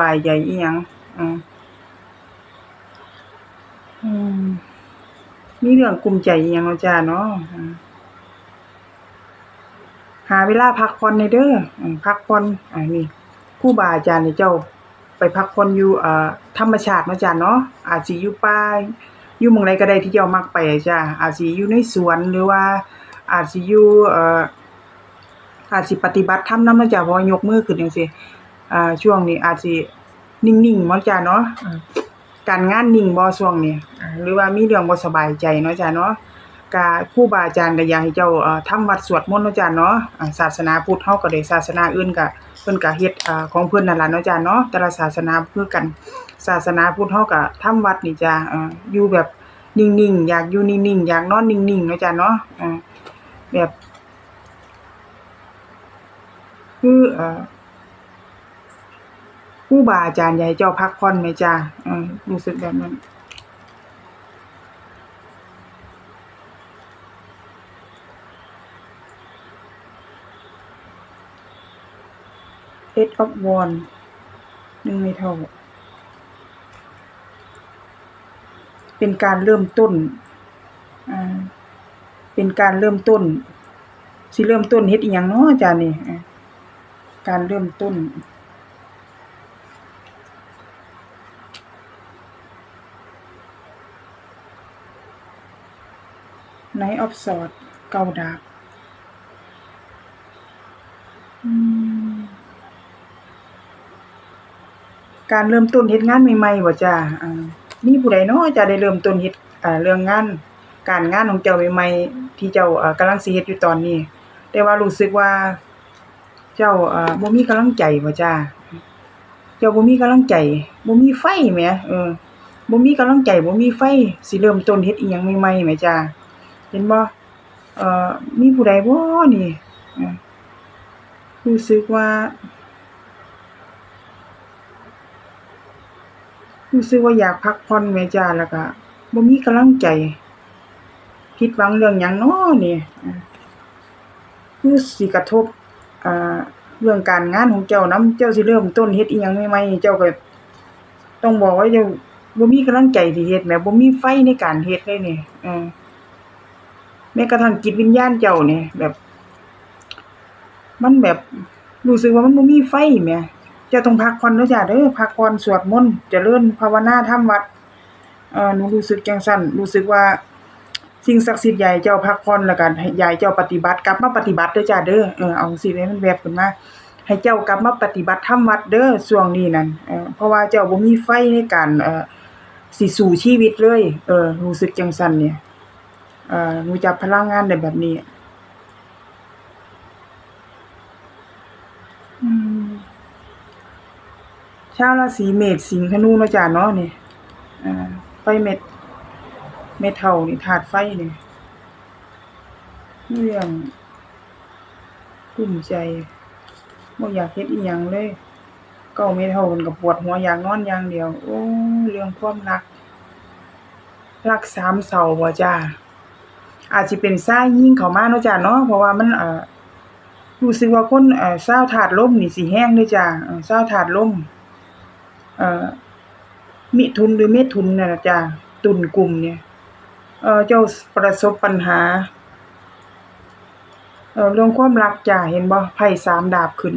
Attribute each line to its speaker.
Speaker 1: บายใจอีหยังอืมอืมมีเรื่องกลุ้มใจอีหยังเนาะจ้าเนาะอืมหาเวลาพักผ่อนในเด้ออืมพักผ่อนอ่านี่ครูบาอาจารย์นี่เจ้า ไปพักผ่อนอยู่เอ่อธรรมชาติเนาะจ้าเนาะอาจสิอยู่ป่าอยู่หม้องใดก็ได้ที่เจ้ามักไปอะจ้าอาจสิอยู่ในสวนหรือว่า อาจสิอยู่เอ่อ อาจสิปฏิบัติธรรมนำเนาะจ้าเพราะว่ายกมือขึ้นจังซี่ อ่าช่วงนี้อาจสินิ่งๆเนาะจ้าเนาะการงานนิ่งบ่ช่วงนี้หรือว่ามีเรื่องบ่สบายใจเนาะจ้าเนาะก็ครูบาอาจารย์ก็อยากให้เจ้าทำวัดสวดมนต์เนาะจ้าเนาะศาสนาพุทธเฮาก็ได้ศาสนาอื่นก็เพิ่นก็เฮ็ดของเพิ่นนั่นล่ะเนาะจ้าเนาะแต่ละศาสนาบ่คือกันศาสนาพุทธเฮาก็ทำวัดนี่จ้าอยู่แบบนิ่งๆอยากอยู่นิ่งๆอยากนอนนิ่งๆเนาะจ้าเนาะแบบคือเอ่อ ครูบาอาจารย์ให้เจ้าพักผ่อนไหมจ้าอืมรู้สึกแบบนั้น Eight of Wands หนึ่งในเท่า เป็นการเริ่มต้น อ่า เป็นการเริ่มต้น สิเริ่มต้นเฮ็ดอิหยังเนาะอาจารย์นี่ การเริ่มต้น Knight of Swords เกาดาบการเริ่มต้นเฮ็ดงานใหม่ๆบ่จ้ามีผู้ใดเนาะจะได้เริ่มต้นเฮ็ดเรื่องงาน การงานของเจ้าใหม่ๆที่เจ้าอ่ากำลังสิเฮ็ดอยู่ตอนนี้ แต่ว่ารู้สึกว่า เจ้าบ่มีกำลังใจบ่จ้าเจ้าบ่มีกำลังใจบ่มีไฟแหมเออบ่มีกำลังใจบ่มีไฟสิเริ่มต้นเฮ็ดอิหยังใหม่ๆแหมจ้า เห็นบ่เอ่อมีผู้ใดบ่นี่รู้สึกว่ารู้สึกว่าอยากพักผ่อนแหมจ้าแล้วก็บ่มีกำลังใจผิดหวังเรื่องหยังน้อนี่อ่าคือสิกระทบอ่าเรื่องการงานของเจ้านำเจ้าสิเริ่มต้นเฮ็ดอิหยังใหม่ๆเจ้าก็ต้องบอกว่าเจ้าบ่มีกำลังใจที่เฮ็ดแหมบ่มีไฟในการเฮ็ดเลยนี่เออ แม้กระทั่งจิตวิญญาณเจ้าเนี่ยแบบ มันแบบรู้สึกว่ามันบ่มีไฟแหมจ้าต้องพักผ่อนเด้อจ้าเด้อพักผ่อนสวดมนต์เจริญภาวนาทำวัดเออหนูรู้สึกจังซั่นรู้สึกว่าสิ่งศักดิ์สิทธิ์ให้เจ้าพักผ่อนแล้วก็ให้อยากให้เจ้าปฏิบัติกลับมาปฏิบัติเด้อจ้าเด้อเออเอาจั่งซี้ให้มันแวบขึ้นมาให้เจ้ากลับมาปฏิบัติทำวัดเด้อช่วงนี้นั่นเออเพราะว่าเจ้าบ่มีไฟในการเออสิสู้ชีวิตเลย เออรู้สึกจังซั่นเนี่ย เอ่อรู้จักพลังงานได้แบบนี้อืมชาวราศีเมษสิงห์ธนูนะจ้ะเนาะนี่อ่าไฟเม็ด เม็ดเท่านี่ธาตุไฟนี่เรื่องกุ้มใจบ่อยากเฮ็ดอิหยังเลย เก้าเม็ดเท่ามันก็ปวดหัวอยากนอนอย่างเดียว โอ้ เรื่องความรัก รักสามเศร้าบ่จ้า อาจสิเป็นชายหญิงเขามาเนาะจ้ะเนาะเพราะว่ามันเอ่อรู้สึกว่าคนเอ่อชาวธาตุลมนี่สิแรงเด้อจ้ะเอ่อชาวธาตุลมเอ่อมิถุนหรือเมถุนนั่นน่ะจ้ะตุลกลุ่มเนี่ยเอ่อเจ้าประสบปัญหาเอ่อเรื่องความรักจ้ะเห็นบ่ไพ่สามดาบขึ้น